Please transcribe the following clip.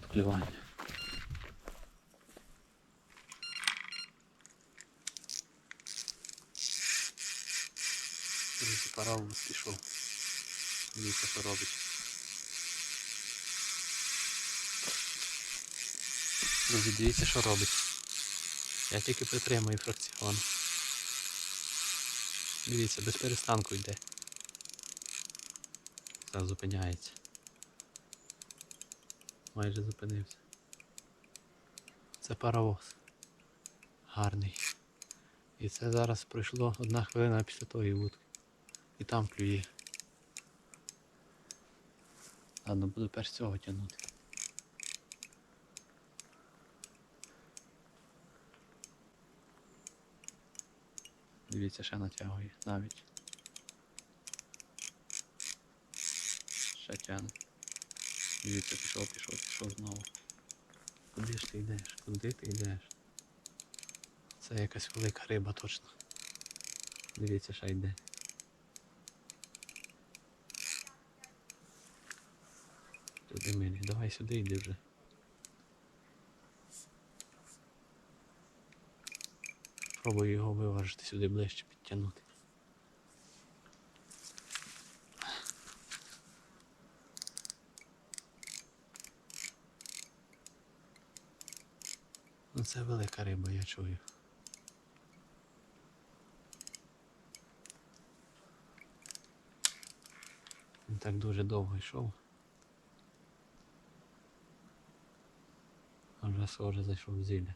тут клювання. Паровоз пішов. Дивіться, що робить. Друзі, дивіться, що робить. Я тільки притримую фракціон. Дивіться, без перестанку йде. Зараз зупиняється. Майже зупинився. Це паровоз. Гарний. І це зараз пройшло одна хвилина після тої вудки. І там клює. Ладно, буду перш цього тягнути. Дивіться, ще натягує навіть. Ще тягне. Дивіться, пішов, пішов, пішов знову. Куди ж ти йдеш? Куди ти йдеш? Це якась велика риба точно. Дивіться, ще йде. Туди милі, давай сюди йди вже. Пробую його виважити сюди ближче підтягнути. Це велика риба, я чую. Він так дуже довго йшов. А вже схоже зайшов в зілля.